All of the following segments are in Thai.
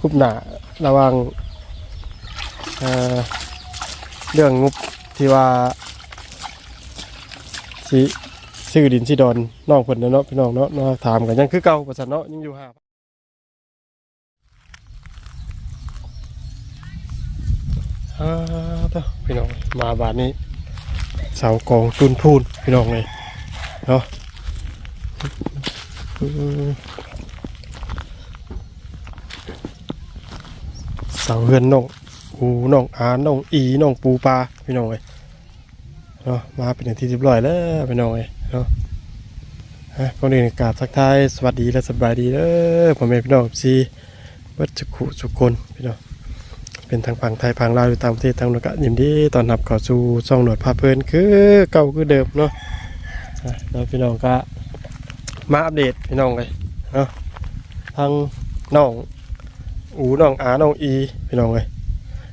คุบหนาระวังเเรื่องงบที่ว่าสิซื้อดินสิดอนน้องเพิ่นนะเนาะพี่น้องเนาะมาถามกันยังคือเก่าประสันเนาะยังอยู่ห้าอ่าเด้อพี่น้องมาบาดนี้เสากองตุนพูนพี่น้องเลยเนาะอืมเสาเฮือนน้องอูน้องอาน้องอีน้องปูปลาพี่น้องเลยเนาะมาเป็นอย่างที่เรียบร้อยแล้วพี่น้องเลยเนาะฮะก่อนอื่นกราบทักทายสวัสดีและสบายดีเด้อพ่อแม่พี่น้องซีวัดจุกุสุกคนพี่น้องเป็นทางฝั่งไทยฝั่งลาวอยู่ตางประเทศทางนก็ยินดีตอนรับเข้าสู่ช่องหนวดพาเพลินคือเก่าคือเดิมเนาะอะแล้วพี่น้องก็มาอัปเดตพี่น้องเลยเนาะทางน้อง อูน้องอาน้องอีพี่น้องเลย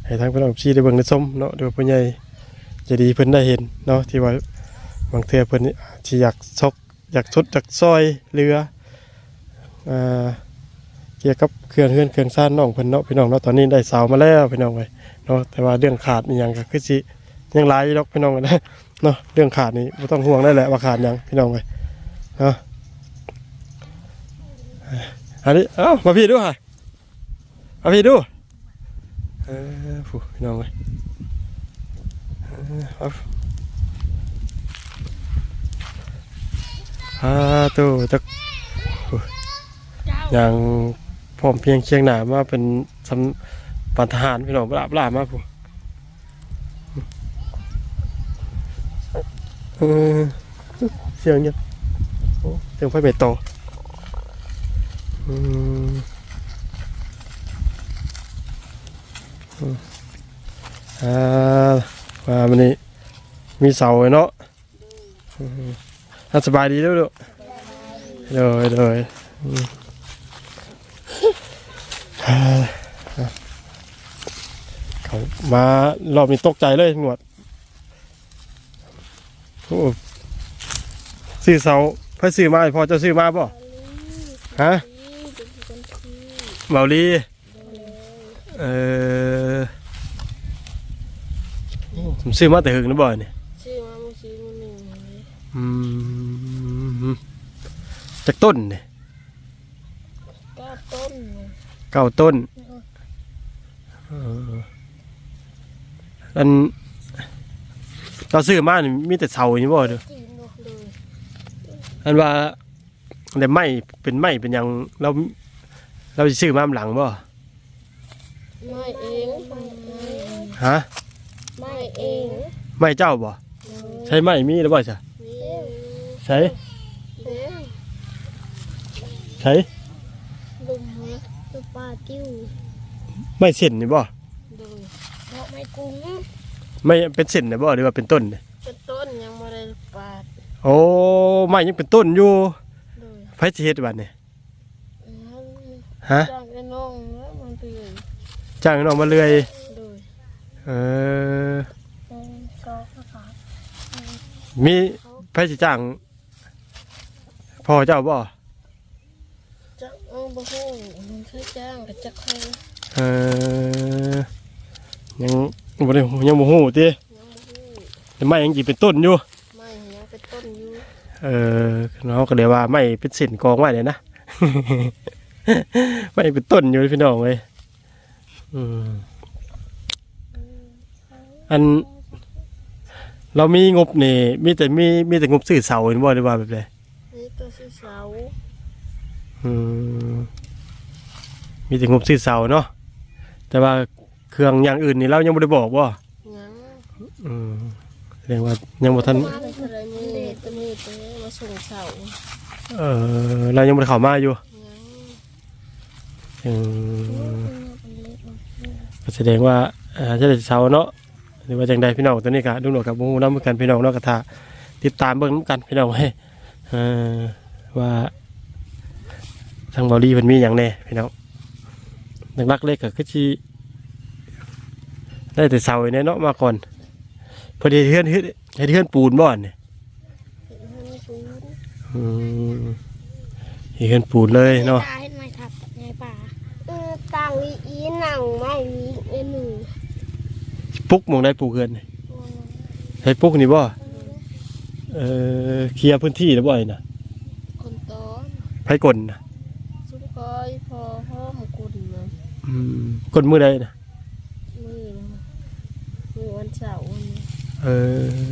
ให้ทางพี่น้องชี้ได้เบิ่งได้ชมเนาะเดี๋ยวพ่อใหญ่จะดีเพิ่นได้เห็นเนาะที่ว่าบางเทื่อเพิ่นที่อยากซกอยากชุดอยากซอยเรืออ่าเกี่ยวกับเครื่องเฮือนเครื่องซ่านน้องเพิ่นเนาะพี่น้องเนาะตอนนี้ได้เสามาแล้วพี่น้องเว้ยเนาะแต่ว่าเรื่องขาดนี่ยังก็คือสิยังหลายอยู่ดอกพี่น้องเอ้ยนะเนาะเรื่องขาดนี่บ่ต้องห่วงได้แหละว่าขาดยังพี่น้องเว้ยเนาะอันนี้เอ้ามาพี่ดูค่ะ มาพี่ดู เออผู้พี่น้องเว้ยเออเอาอ่าตู้จักอย่างพร้อมเพียงเคียงหนามาเป็นสำปันทหารพี่น้องปราบลามาผู้เสียงเนี่ยเสียงไฟเบตโตอืม อ่าว่ามันนี่มีเสาไว้เนาะอืมอะสบายดีด้วยลูกเลยเลยอืมเขามารอบนี้ตกใจเลยหนวดซื้อเสาเพื่อซื้อมาพอจะซื้อมาป่ะฮะเบาลี เออผมซื้อมาแต่หึงนะบ่อยนี่ชื่อมาเมื่อกี้มันหนึ่งเลยอืมจากต้นเนี่ยเก้าต้นเลยเก้าต้นเอออันเราซื้อมานี่มีแต่เสาอย่างนี้บ่เด้อจีนบอกเลยอันว่าแต่ไม้เป็นไม้เป็นหยังเราเราจะซื้อมาหลังบ่ ไม่เองไม่เองฮะไม่เองไม้เจ้าบ่ใช้ไม้มีหรือบ่จ้ะนี่ใช้เด้งใช้ลุมนะตัวปลาติ้วไม้เส้นนี่บ่โดยเพราะไม่กุ้งไม่เป็นเส้นนี่บ่หรือว่าเป็นต้นนี่เป็นต้นยังไม่ได้ปาดโอ้ไม้ยังเป็นต้นอยู่โดยไผสิเฮ็ดบัดนี่นั้นฮะจ้างไอ้น้องแล้วมันเตือน จ้างน้องมาเลยโดยเออเป็นซอกนะคะมีไผสิจ้างพ่อเจ้าบ่จักเอาบ่ฮู้มันเคยจ้างกับจักใครเออยังบ่ได้ยังบ่ฮู้ติยังบ่ฮู้แต่ไม้ยังสิเป็นต้นอยู่ ไม่ยังเป็นต้นอยู่เออน้องก็เดี๋ยวว่าไม่เป็นเส้นกองไว้เลยนะ ไม่เป็นต้นอยู่พี่น้องเลย อืมอัน เรามีงบนี่มีแต่มีมีแต่งบซื้อเสาเห็นบ่ได้ว่าแบบไหนนี่ตัวสีเสาอืมมีแต่งบซื้อเสาเนาะแต่ว่าเครื่องอย่างอื่นนี่เรายังไม่ได้บอกว่ายังอืมเรียกว่ายังบ่ทันมาเป็นอะไรมือตัวมือตัวนี้มาส่งเสาเออเรายังบ่ได้เข้ามาอยู่ยังอืม ก็แสดงว่าอ่าจะได้เสาเนาะหรือว่าจังใดพี่น้องตัวนี้ก็ดูหนวดกับหมูน้ำเหมือนกันพี่น้องเนาะกระทาติดตามเบิ่งนำกันพี่น้องให้เอ่อว่าทางบอลี่มันมีอย่างแน่พี่น้องหลักๆเลยก็คือชีได้แต่เสาเนี่ยเนาะมาก่อนพอดีเฮือนเฮือนเฮ็ดเฮือนปูนบ่อนเนี่ยอืมเฮ็ดเฮือนปูนเลยเนาะ ตาเห็นไหมครับไงป่าเออตั้งอีอีหนังไม่มีเอ็นหนึ่งปุ๊กหมองได้ปลูกเฮือนนี่ให้ปุ๊กนี่บ่เอ่อเคลียร์พื้นที่แล้วบ่ไอ้น่ะคนโตอนไผกลน่ะซุ้มคอยพอพ่อมกุลนะอืมกลมื้อใดน่ะมือมือวันเสาร์วันนี้เอ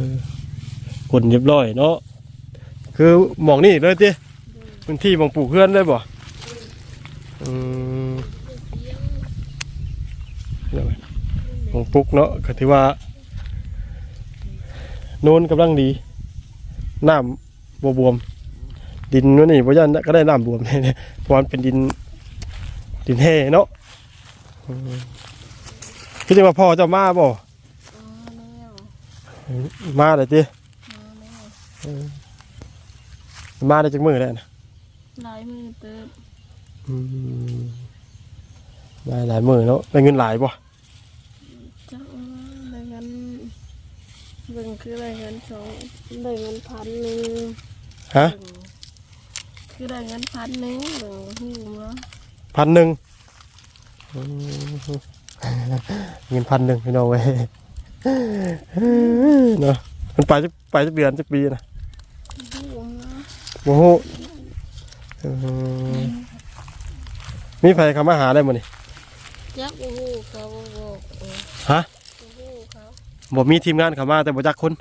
อกลเรียบร้อยเนาะคือหมองนี่เลยติพื้นที่หมองปลูกเฮือนเลยบ่อืมเลี้ยง เดี๋ยวไว้หมองปลูกเนาะก็ถือว่าโน้นกำลังดีน้ำบวบวม ดินนู่นนี่บ่ยันก็ได้น้ำบวมเนี่ยเพราะมันเป็นดิน ดินแห่เนาะอืมพี่จะมาพ่อเจ้ามาบ่อ๋อแล้วมาเลยจีมาแล้วมาได้จักมือแล้วนะหลายมือเติบอืมได้หลายมือเนาะได้เงินหลายบ่ จังได้เงิน เบิ่งคือได้เงินสองได้เงินพันหนึ่งฮะ คือได้เงินพันหนึ่งเบิ่งหูมาพันหนึ่งอืมเงินพันหนึ่งพี่น้องเว้ยเนาะมันไปจักไปจักเดือนจักปีนะหูมาโอ้โหอืมมีใครเข้ามาหาได้มั้นี่จักหูเขาบอก บ่มีทีมงานเข้ามาแต่บ่จักคน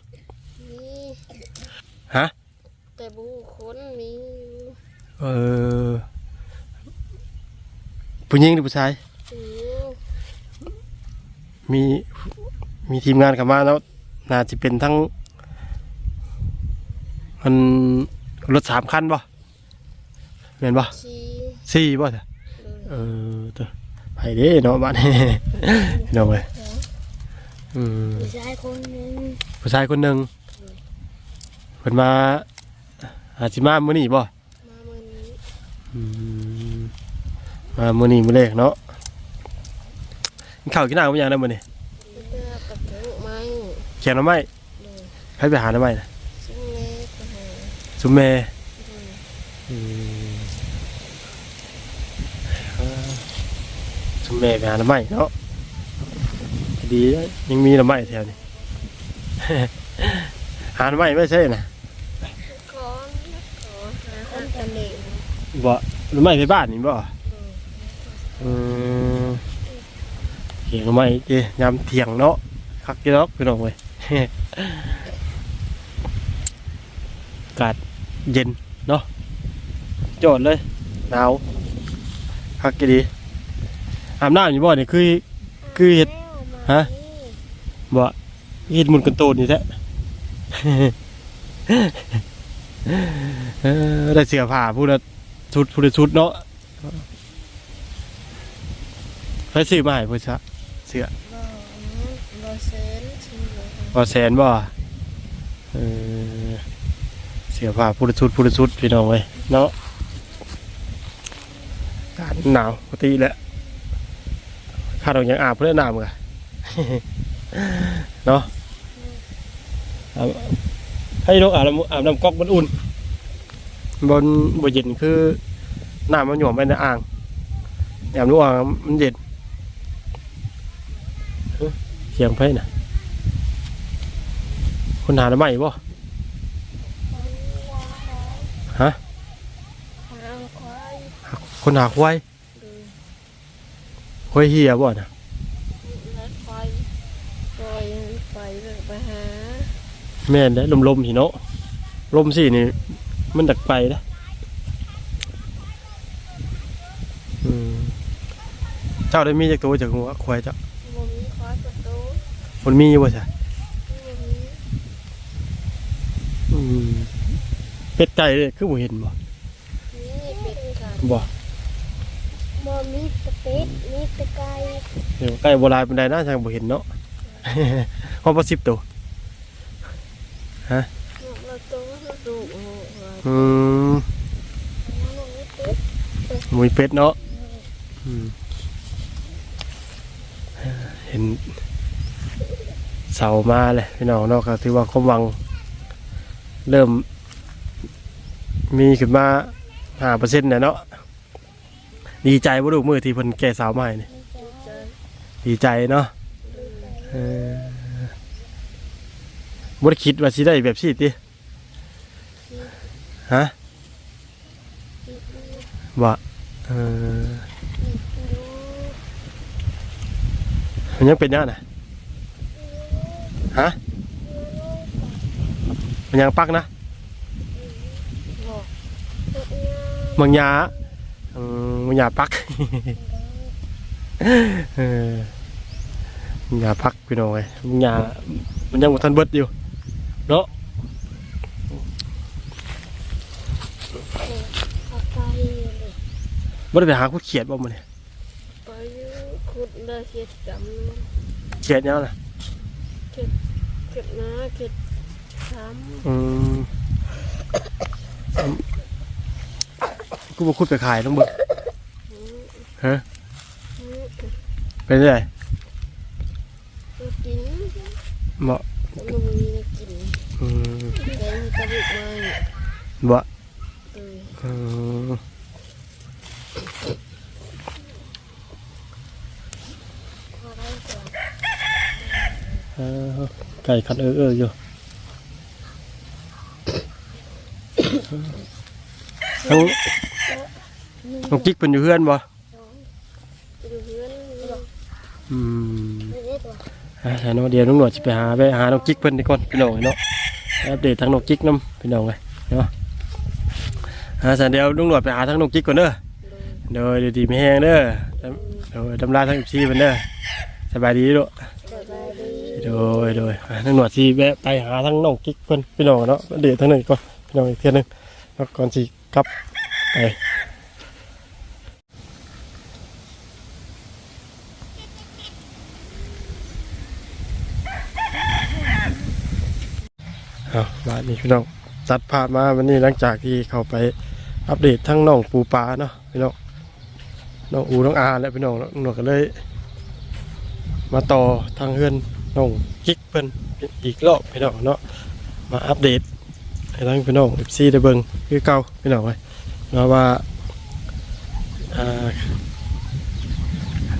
มีฮะ แต่บูคนมีอยู่เออผู้หญิงหรือผู้ชายอืมมีมีทีมงานเข้ามาแล้ว น่าจะเป็นทั้งมันรถสามคันบ่เห็นบ่ชีสี่บ่เถอะเลยเออเถอะไปเด้เนาะบ้านนี้พี่น้องเว้ย อืมผู้ชายคนหนึงผู้ชายคนหนึ่งเพิ่นมาอาจิมามื้อนี้บ่มาเมื่อนี้อืมมามื้อนี้มื้อแรกเนาะกินข้าวกินน้ำกันยังได้มื้อนี้เพื่อกับเถอะไม้แขงหน้ำไม้เลยให้ไปหาหน้ำไม้นะซึ่งแม่ก็หาซุมแม่เลยอืมเออซุมแม่ไปหาหน้ำไม้เนาะ ดีนะยังมีหน้ำไม้แถวนี้ หาหน้ำไม้ไม่ใช่นะขอขอหาคนกันเองบ่หน้ำไม้ไปบ้านนี่บ่อืมเขียงหน้ำไม้เจยามเที่ยงเนาะคักเยอะพี่น้องเว้ยอากาศเย็นเนาะโจดเลยหนาวคักกี่ดีอาบน้ำอยู่บ่นี่คือคือเห็ด ฮะบ่เห็ดหมุนกันโตนนี่แท้เออได้เสื้อผ้าพูดละชุดพูดละชุดเนาะไปซื้อมาให้เพิ่นซะเสื้อบ่บ่เซนชื่อเลยบ่แสนบ่เออเสื้อผ้าพูดละชุดพูดละชุดพี่น้องเว้ยเนาะอากาศหนาวปกติแหละข้าดอกยังอาบเพื่อน้ำกะ เนาะอาบให้นกอาบน้ำอาบน้ำก๊อกมันอุ่นบนบนเย็นคือน้ำมันหย่อมไปในอ่างแอบรู้อ่างมันเย็นเอ้อเสียงไพ่น่ะคนหาหน้ำใหม่บ่ฮะหาควายคนหาควายเลยควายเฮียบ่น่ะ นัดควายปล่อยให้ไปเลยไปหา แม่นได้ลมๆสิเนาะลมสินี่ มันดักไปนะอืมเจ้าได้มีจากตัวจากหัวควายเจ้าบ่มีควายประตูมันมีอยู่บ่ใช่บ่มีอืมเป็ดไก่เลยคือบ่เห็นบ่นี่เป็ดกันบ่บ่มีแตะเป็ดมีแตะไก่เดี๋ยวไก่โบราณปานใดนะทางบ่เห็นเนาะฮอดบ่10ตัว เราต้องดูว่าอืมมันมีเป็ดหมูเป็ดเนาะอืมเห็นเสามาเลยพี่น้องเนาะก็ถือว่าความหวัง เริ่ม มีขึ้นมาห้าเปอร์เซ็นต์เนาะดีใจบ่ลูกมือที่เพิ่นแก่สาวใหม่นี่ใจดีใจเนาะเออ บ่ได้คิดว่าสิได้แบบนี้ติฮะบ่เออมันยังเป็นยังน่ะฮะมันยังปักนะมังยาอมังยาปักเออมังยาพักพี่น้องไอ้ยมังยามันยังบ่ทันเบิดอยู่ เนาะเอาไปเลยบ่ได้ไปหาคุดเขียดบ่มื้อนี้ไปขุดได้เข็ดจเขียดยังน่ะำเข็ดเข็ดนะเข็ดช้อืมกูบ่คุดไปขายต้องเบิดำฮะอืมเป็นจังไดก็กินบ่มันมีอะไรกิน อืมแกงกระดูกไม้บ่เอออืมพอได้ก่อนเออไก่คันเออเอออยู่ทั้งน้องกิ๊กเพิ่นอยู่เฮือนบ่ดูเพื่อนอืม ไม่ได้ตัว อ่าเนาะเดี๋ยวน้องหนวดจะไปหาไปหาน้องกิ๊กเพิ่นดีก่อนพี่น้องเนาะ อัปเดตทางนกจิ๊กน้ำพี่น้องเลยเนาะอ่าสันเดียวน้องหนวดไปหาทางนกจิ๊กก่อนเด้อโดยเดี๋ยวดีไม่แห้งเด้อเดี๋ยวดำลาทางอีกทีเพิ่นเด้อสบายดีลูกสบายโดยโดยอ่าน้องหนวดสิแวะไปหาทางนกจิ๊กเพิ่นพี่น้องเนาะอัปเดตทางหนึ่งก่อนพี่น้องอีกเทียหนึงแล้วก่อนสิกลับไปเอาบ้า นนี้พี่น้องตัดภาพมาวันนี้หลังจากที่เขาไปอัปเดตทั้งน้องปูปลาเนาะพี่น้องน้องอูน้องอาและพี่น้องน้องหนวดก็เลย มาต่อทางเฮือนน้องกิ๊กเพิ่นอีกรอบพี่น้องเนาะมาอัปเดตให้ทั้งพี่น้อง FC ได้เบิ่งคือเก่าพี่น้องไว้เนาะว่า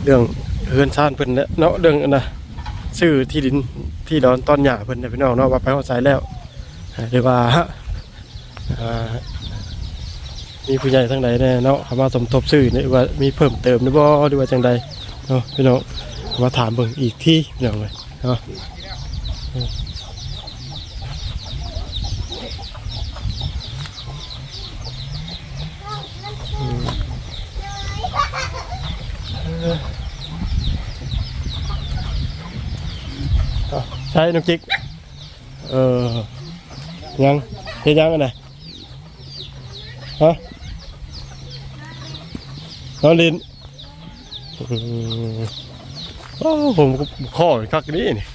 เรื่องเฮือนซ่านเพิ่นเนี่ยเนาะเรื่องนะซื้อที่ดินที่ดอนต้อนหญ้าเพิ่นเนี่ยพี่น้องเนาะว่าไปฮอดไสแล้ว หรือว่ามีผู้ใหญ่ทั้งใดแน่เนาะเขามาสมทบซื้อเนี่ยว่ามีเพิ่มเติมหรือบ่หรือว่าจังใดเนาะพี่น้องมาถามเบิ่งอีกที่เดี๋ยวเลยเนาะใช่น้องจิ๊กเออ ยังเฮ็ดยังอันไหนฮะน้องลินอืมโอ้ผมข้อคักนี่นี่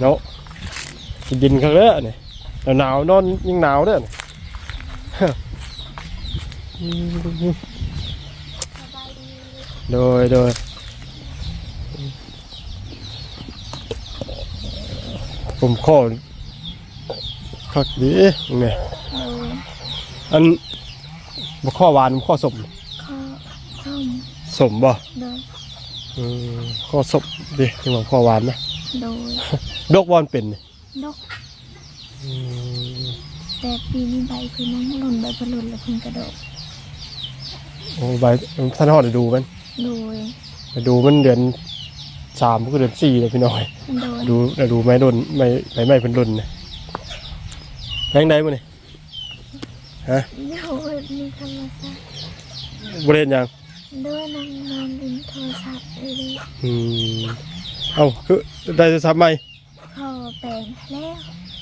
เนาะกินดินคักเลยนี่หนาวนอนยิ่งหนาวเด้อนี่โดยโดยผมข้อ คักดีไงเอออันบ่ข้อหวานบ่ข้อสมข้าวส้มสมบ่โดยอืมข้อสมดิยังว่าข้อหวานนะโดยดอกบอลเป็นนี่นกอืมแต่ปีนี้ใบคือน้ำหล่นใบพลุนและเพิ่งกระโดดโอ้ใบท่านหอดดูมันโดยไปดูมันเดือนสามก็เดือนสี่เลยพี่น้อย โดยดูแต่ดูไม้ดนไม้ไม้ไม้เป็นดนนะ แรงใดมั้นี่โดยมีธรรมชาติบริเวณยังด้วยนางนอนดินโทรศัพท์เลยอืมเอ้าคือได้จะซับไหมพอแปลงแล้ว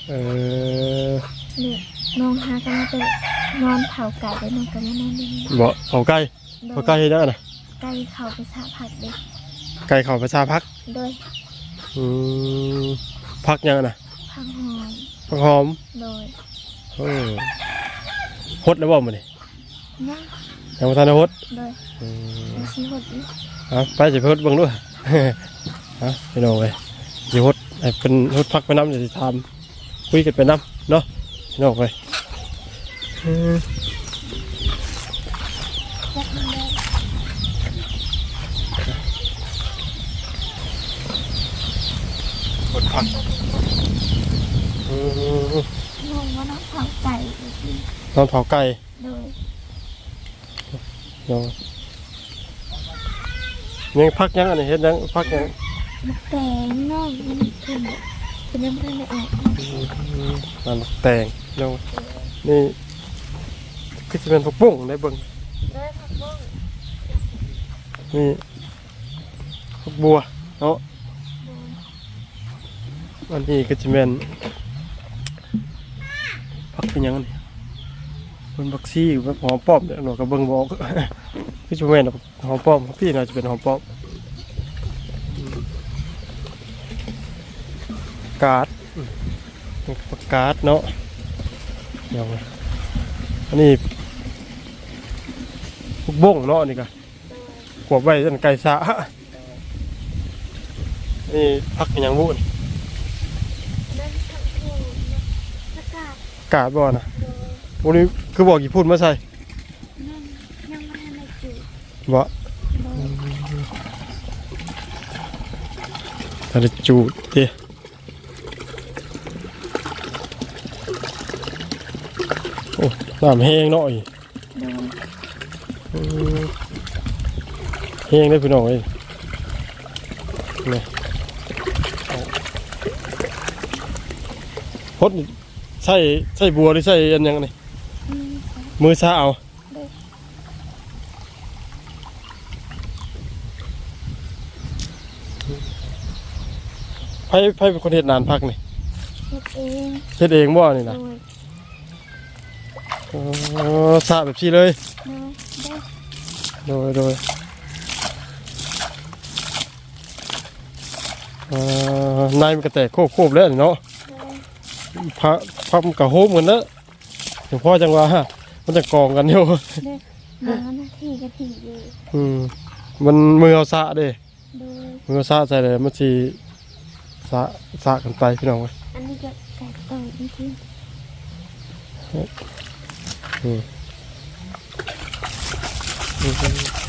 เออเนี่ยน้องหากันมาเตะนอนเผาไก่ไปนอนกันมานอนดินบ่เขาใกล้โดเขายใกล้ยังนะไก่เขาไปสาผักเด็กไก่เขาประชาพักโดยอืมพักยังนะพังห อมพักหอมโดยเออฮดแล้วบ่มันนี่ย่างยังบ่ทันได้ฮดโดยอืมอาชีพดนี้เอะไปสิไปฮดเบิ่งด้วยฮะพี่น้องเอ้ยสิฮดให้เป็นฮดพักไปน้ำเดี๋ยวสิทำคุยกันไปน้ำเนาะพี่น้องเอ้ยอืมจักมันได้กดผักอื มงงว่าน้องเผาไก่อีกทีนอนเผาไก่โดยเนาะยังพักยังอันนี้เฮ็ดยังพักยังมันแตงน้องมันขึ้นเป็นยังไม่ได้ออกนั่นแตงเนาะนี่คือจะเป็นผักบุ้งได้เบิ่งได้ผักบุ้งนี่ผักบัวเนาะอันนี้ก็จะเป็น ผักเป็นยังนี่เป็นผักซี่แบบหอมป้อมเนี่ยเนาะก็เบิ่งบอกคือจะเป็นหอมป้อมพี่น่าจะเป็นหอมป้อมกาดอืมผักกาดเนาะเดี๋ยวอันนี้ผักบ้งเนาะนี่ก็ขวบไว้จนไก่สะนี่พักเป็นยังบุญ ได้ผักบุ้งผัก กาดกาดบ่นะโดยวันนี้คือบอกกี่พูดมาใส่นั่นยังไม่ทันได้จุดบ่โดยถ้าได้จูดเด้โอ้น้ำแห้งเนาะอีกโดยอืมแห้งได้อพี่น้องเอ้ยนี่เอาพดนี่ ใส่ใส่บัวหรือใส่อันหยังนี่อืมมือซาเอาโดยไผไผเป็นคนเฮ็ดนานพักนี่เฮ็ดเองเฮ็ดเองบ่นี่โดนะยอ๋อสระแบบนี้เลย โดยได้โดยโดยอ่านายมันก็แตกโคบโคบแล้วนี่เนาะโดย พระพระมันก็โฮมกันเนอะเดี๋ยวพ่อจังว่ามันจะกองกันอยู่ได้มาหน้าที่กะทิอยู่อืมมันมือเอาสระเด้โดยมือเอาสระใส่เลยมันสิสระสระกันไปพี่น้องเว้ยอันนี้ก็ไก่ต้มจริง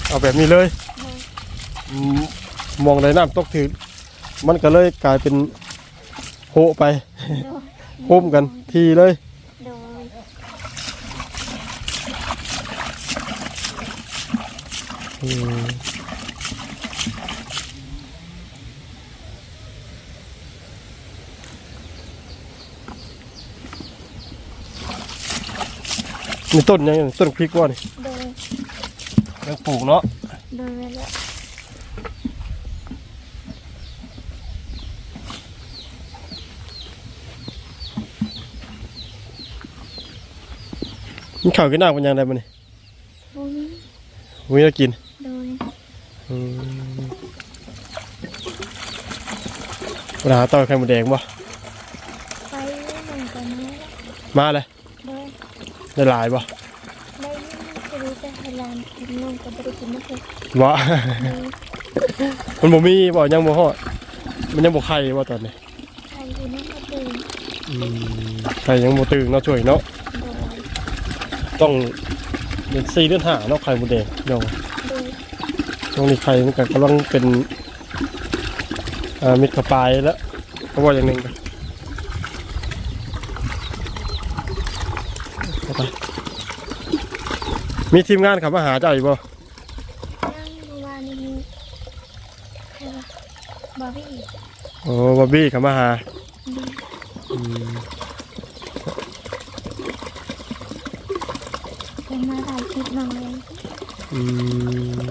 เอาแบบนี้เลยๆโดยอืมมองในน้ำตกถือมันก็เลยกลายเป็นโหไปโดย โฮมกันทีเลย โดยอืมนี่ต้นยังไงต้นพริกว่านี่โดยยังปลูกเนาะ โดยแล้ว มันข้าวกินน้ำกันยังไงบ้านี่บุ้งวิ่งแล้วกินโดยอืมปัญหาต่อไข่หมูแดงบ่ไปหนึ่งกันนี้มาเลยโดยได้หลายบ่ได้ยินจะรู้จะให้ร้านกินนมกับบริกินไม่เคยบ่ โดยมันบ่มีบ่ยังบ่ฮอดมันยังบ่ไข่บ่ตอนนี้ ใครอยู่นั่นก็ตื่นอืมไข่ยังบ่ตื่นเนาะช่วยเนาะโดย ต้องเดือน4เดือน5เนาะไข่หมูแดงเนาะโดยช่วงนี้ไข่มันก็กำลังเป็นอ่ามิดกระปายแล้วเพราะว่าอย่างหนึงก็เอาไปมีทีมงานเขับมาหาเจ้าอยู่บ่นั่งเมื่อวานนี้มีใครวะบาร์บี้โอ้บอบบี้เขับมาหา ดี อืม เป็นมาถ่ายคลิปน้องเลย อืม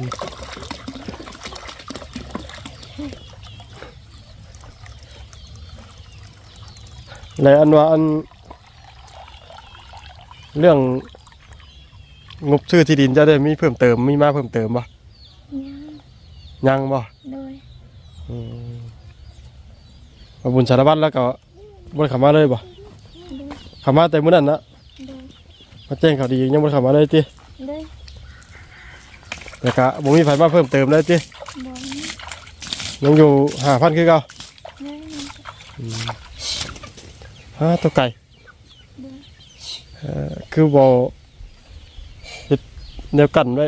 แล้วอันว่าอัน เรื่องงบชื่อที่ดินจะได้มีเพิ่มเติมมีมาเพิ่มเติมบ่ยังยังบ่โดยอืมมาบุญสารวัตรแล้วก็บ่ได้เขับมาเลยบ่โดยเขับมาแต่มื้อนั้นนะโดยมาแจ้งข่าวดียังบ่ได้เขับมาเลยติโดยแต่ก็บ่มีไผมาเพิ่มเติมเลยติบอลยังอยู่5,000คือเก่านั่ง ฮะตัวไก่โดยเอ่อคือบ่เฮ็ดแนวกันไว้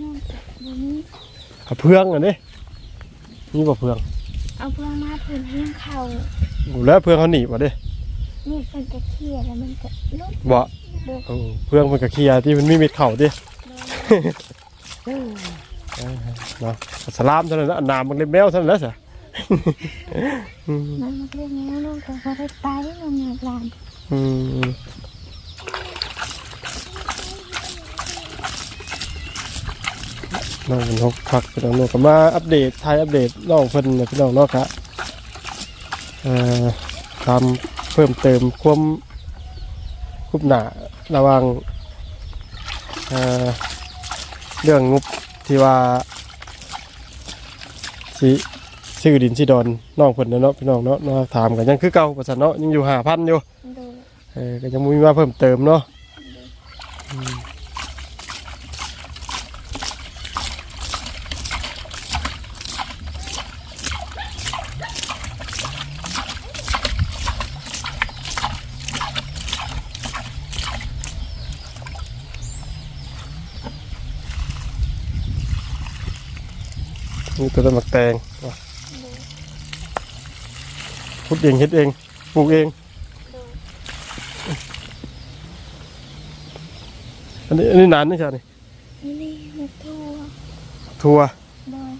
น้องจะบ่มีเอาเพื่องอันนี้นี่บ่เพื่อง เอาเพื่อมาเพิ่นเลี้ยงเขาอยู่แล้วเพื่องเขาหนีบ่เด้นี่เพิ่นจะเคลียร์แล้วมันก็ลุกบ่เด้อเออเพื่องมันก็เคลียร์ที่มันมีเม็ดเข่าดิเนาะสลามเท่านั้นนะอันนามมันเล็บแมวเท่านั้นแหละสิ มันมาเรียกแม่น้องก็บ่ได้ไปน้องอยากหลานอืมน้องมันหกพักพี่น้องน้องก็มาอัปเดตไทยอัปเดตน้องเพิ่นนะพี่น้องเนาะครับเอ่อทำเพิ่มเติมความคุบหนาระวังเอ่อเรื่องงบที่ว่าสิ ซื้อดินสิดอนน้องเพิ่นนะเนาะพี่น้องเนาะมาถามกันยังคือเก่าประสันเนาะยังอยู่หาพันอยู่โดยเออก็ยังบ่มีมาเพิ่มเติมเนาะอืมนี่ตัวต้นหมักแตง ว่ะพุดเองเฮ็ดเองปลูกเอง อันนี้อันนี้นานนี่ใช่ไหมนี่มาทั่วทัวร์โดย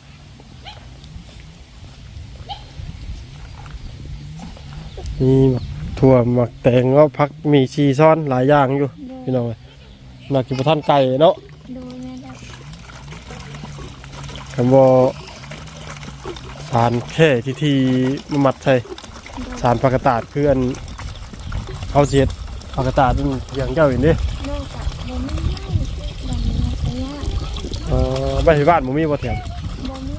มีหมักทัวร์หมักแตงก็พักมีชีซ้อนหลายอย่างอยู่โดยพี่น้องเอ้ยนักกินประทานไก่เนาะโดยแม่ได้คำว่าสารแค่ที่ทีมามัดใช่โดย สารปากกาตาดคืออันเขาเสียดปากกาตาดนั่นอย่างเจ้าอย่างนี้น้องก็บ่มีไม้บ่มีไม้ยากเออไม่ที่บ้านผมมีบ่แถมบ่มี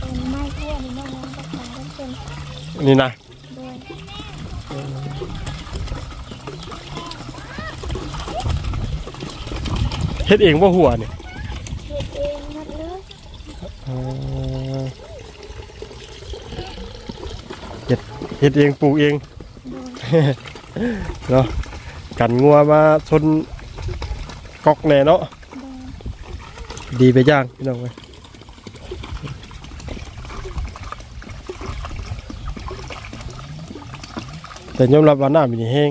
เป็นไม้ทั่วนี่น้องน้องก็ขายได้เป็นนี่นะโดยเฮ็ดเองว่าหัวนี่ เฮ็ดเองหมดเลย เออเฮ็ดเฮ็ดเองปลูกเองโดยเนาะกันงัวมาชนก๊อกแน่เนาะโดยดีไปย่างพี่น้องเว้ยแต่ยอมรับว่าน้ำมีแห้ง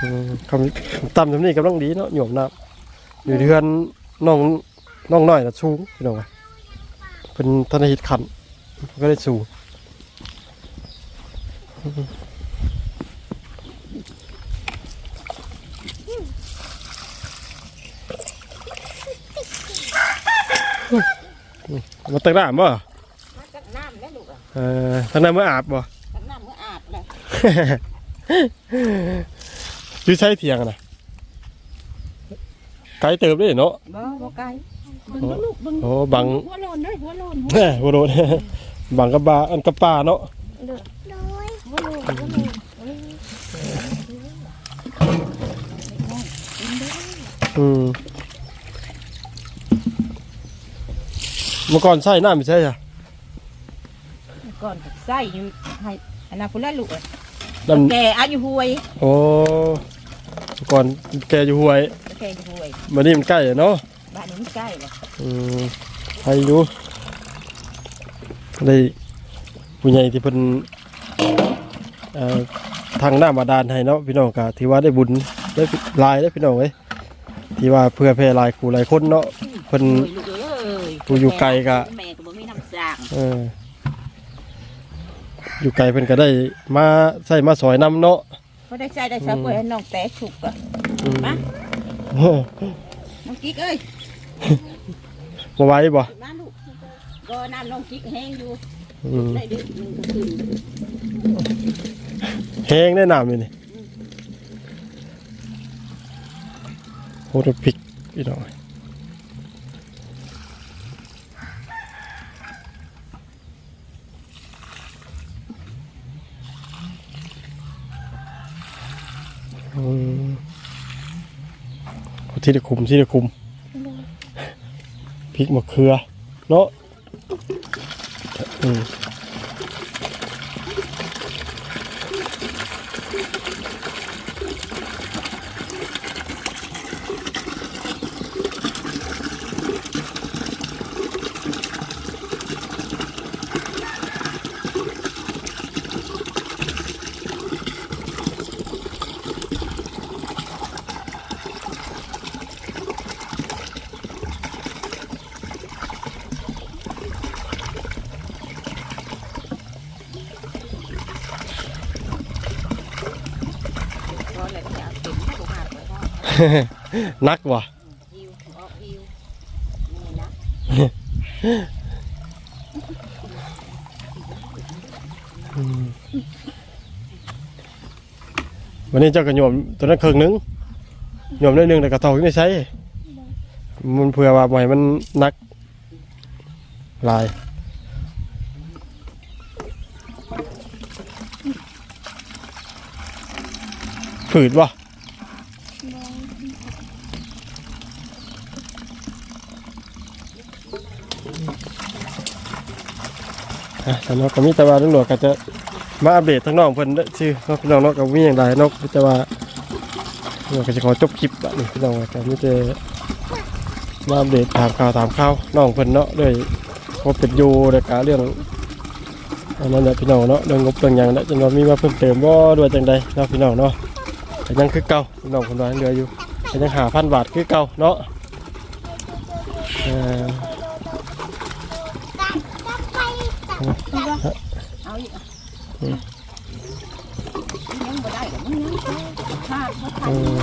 อืมคำต่ำทำนี่กำลังดีเนาะหยวมน้ำอยู่เทือนน้องน้องน้อยนะสูงพี่น้องเว้ยเป็นธนหิตขัน ก็ได้สูงมาตักน้ำบ่มาจากน้ำแล้วลูกอะเออตักน้ำเมื่ออาบบ่จากน้ำเมื่ออาบเลยอยู่ใช้เถียงนะไกลเติบเลยเนาะบ่บ่ไกลเบิ่งบ่ลูกเบิ่งโอ้บังหัวโลนด้วยหัวโลนหัวแหม่บ่โดน บังกับบาอันกับป่าเนาะโดยหัวโลนหัวโลนเอ้ยอืมเมื่อก่อนใช้น้ำไม่ใช่จ้ะก่อนก็ใส่อยู่ให้อันนั้นพุ่นละลูกอะน้แกอายุหวยำโอ้เมื่อก่อนแกอยู่ห้วยแกอายุหวยมานี่มันใกล้อะเนาะบ้านนี้มันใกล้บ่อืมให้อยู่ ได้ผู้ใหญ่ที่เพิ่นเอ่อทางหน้ามาดานให้เนาะพี่น้องก็ถือว่าได้บุญได้หลายได้อพี่น้องเอ้ยที่ว่าเพื่อแพร่หลายคู่หลายคนเนาะเพิ่นโอ้ยลูกเอ้ยผู้อยู่ไกลก็แม่ก็บ่มีน้ำสร้างเอออยู่ไกลเพิ่นก็ได้มาใส่มาซอยน้ำเนาะบ่ได้ใส่ได้สักกว่าให้น้องแต่ฉุกอะอืมมาน้องกิ๊กเอ้ยมาไว้บ่มาลู กก็น้ำน้องกิ๊กแห้งอยู่อืมได้ดึกหนึงก็ขึ้นแห้งได้น้ำอยู่นี่โหดพริกพี่น้องอืมเอาที่ได้คุมที่ได้คุมโดยพริกมะเขือเนาะ อืม นักว่ะอิวออกอิวนี่นะวันนี้เจ้าก็โยมตัวนั้นครึ่งหนึงโยมได้หนึ่งแต่กระทองไม่ใช้มันเผื่อว่าบ่อยมันนักลายฝืดวะ อะแต่เนาะก็มีแต่ว่าตำรวจก็จะมาอัปเดตทั้งน้องเพิ่นเด้ชื่อเนาะพี่น้องเนาะก็มีอย่างไรเนาะแต่ว่าตำรวจก็จะขอจบคลิปละนี่พี่น้องก็มีแต่มาอัปเดตถามข่าวถามข่าวน้องเพิ่นเนาะด้วยว่าเป็นอยู่ในการเรื่องอันนั้นแหละพี่น้องเนาะเรื่องงบเรื่องหยังเนาะจังว่ามีมาเพิ่มเติมบ่ด้วยจังใดเนาะพี่น้องเนาะก็ยังคือเก่าพี่น้องเพิ่นว่ายเหลืออยู่ก็ยังหาพันบาทคือเก่าเนาะ อีกอะยังบ่ได้ก็มึงยังพลาดบ่ทัเอนอ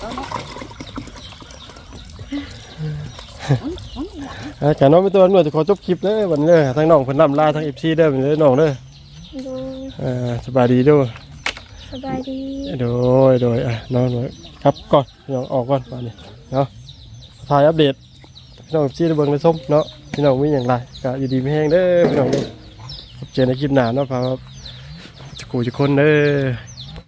เอาเนาะอาจารย์น้องไม่ตัวหน่วยจะขอจบคลิปเด้อวันนี้เด้อทั้งน้องเพิ่นนำลาทั้ง FC เด้อวันนี้เด้อน้องเด้ออ่าสบายดีด้อสบายดีโดยโดยอะน้องหน่อยครับก่อนน้องออกก่อนมานี่เนาะถ่ายอัปเดต น้องซีได้เบิ่งได้ชมเนาะพี่น้องมีอย่างไรก็อยู่ดีไม่แห้งเด้อพี่น้องเด้อพบเจอในคลิปหน้าเนาะครับจะกูจะคนเด้อ